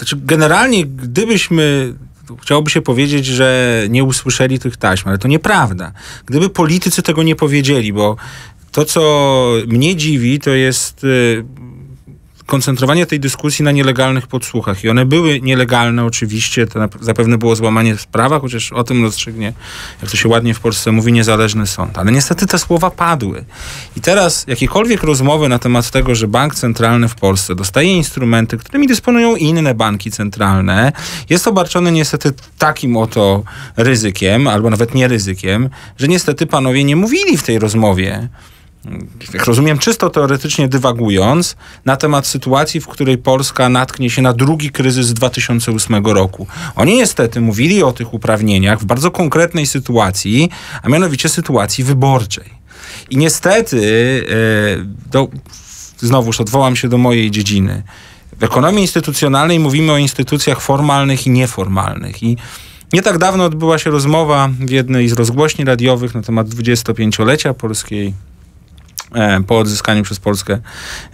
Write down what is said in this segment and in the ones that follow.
Znaczy, generalnie, gdybyśmy chciałoby się powiedzieć, że nie usłyszeli tych taśm, ale to nieprawda. Gdyby politycy tego nie powiedzieli, bo to, co mnie dziwi, to jest y, koncentrowanie tej dyskusji na nielegalnych podsłuchach. I one były nielegalne oczywiście, to zapewne było złamanie prawa, chociaż o tym rozstrzygnie, jak to się ładnie w Polsce mówi, niezależny sąd. Ale niestety te słowa padły. I teraz jakiekolwiek rozmowy na temat tego, że bank centralny w Polsce dostaje instrumenty, którymi dysponują inne banki centralne, jest obarczone niestety takim oto ryzykiem, albo nawet nie ryzykiem, że niestety panowie nie mówili w tej rozmowie jak rozumiem, czysto teoretycznie dywagując, na temat sytuacji, w której Polska natknie się na drugi kryzys 2008 roku. Oni niestety mówili o tych uprawnieniach w bardzo konkretnej sytuacji, a mianowicie sytuacji wyborczej. I niestety, e, do, znowuż odwołam się do mojej dziedziny. W ekonomii instytucjonalnej mówimy o instytucjach formalnych i nieformalnych. I nie tak dawno odbyła się rozmowa w jednej z rozgłośni radiowych na temat 25-lecia polskiej po odzyskaniu przez Polskę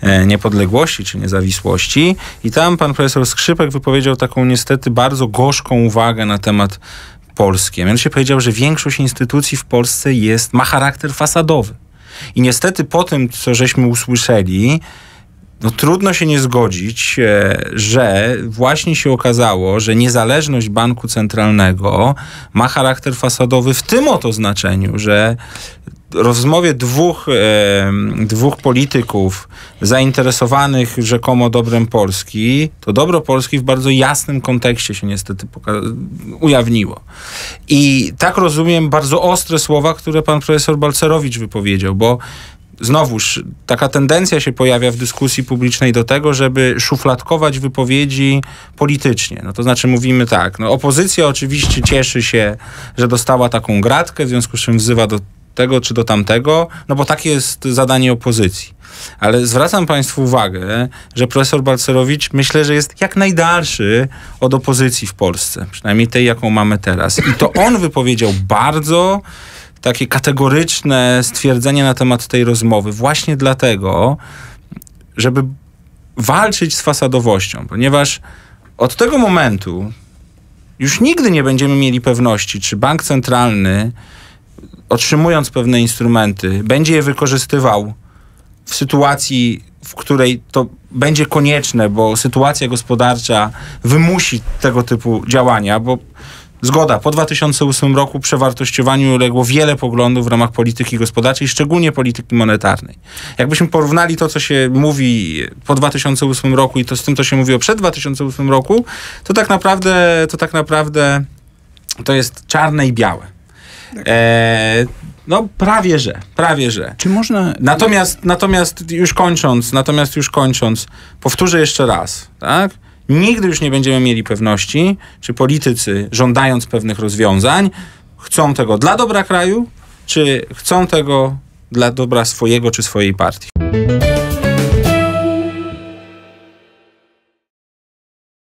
e, niepodległości czy niezawisłości. I tam pan profesor Skrzypek wypowiedział taką niestety bardzo gorzką uwagę na temat Polski. Mianowicie powiedział, że większość instytucji w Polsce jest, ma charakter fasadowy. I niestety po tym, co żeśmy usłyszeli, no trudno się nie zgodzić, e, że właśnie się okazało, że niezależność banku centralnego ma charakter fasadowy w tym oto znaczeniu, że rozmowie dwóch, e, dwóch polityków zainteresowanych rzekomo dobrem Polski, to dobro Polski w bardzo jasnym kontekście się niestety ujawniło. I tak rozumiem bardzo ostre słowa, które pan profesor Balcerowicz wypowiedział, bo znowuż taka tendencja się pojawia w dyskusji publicznej do tego, żeby szufladkować wypowiedzi politycznie. No to znaczy mówimy tak, no opozycja oczywiście cieszy się, że dostała taką gratkę, w związku z czym wzywa do tego czy do tamtego, no bo takie jest zadanie opozycji. Ale zwracam Państwu uwagę, że profesor Balcerowicz myślę, że jest jak najdalszy od opozycji w Polsce, przynajmniej tej, jaką mamy teraz. I to on wypowiedział bardzo takie kategoryczne stwierdzenie na temat tej rozmowy, właśnie dlatego, żeby walczyć z fasadowością, ponieważ od tego momentu już nigdy nie będziemy mieli pewności, czy bank centralny otrzymując pewne instrumenty, będzie je wykorzystywał w sytuacji, w której to będzie konieczne, bo sytuacja gospodarcza wymusi tego typu działania, bo Zgoda. Po 2008 roku przewartościowaniu uległo wiele poglądów w ramach polityki gospodarczej, szczególnie polityki monetarnej. Jakbyśmy porównali to, co się mówi po 2008 roku i to z tym, co się mówiło przed 2008 roku, to tak naprawdę to, tak naprawdę to jest czarne i białe. E, no prawie że, prawie że. Czy można... Natomiast, natomiast już kończąc, natomiast już kończąc, powtórzę jeszcze raz, tak? Nigdy już nie będziemy mieli pewności, czy politycy, żądając pewnych rozwiązań, chcą tego dla dobra kraju, czy chcą tego dla dobra swojego czy swojej partii.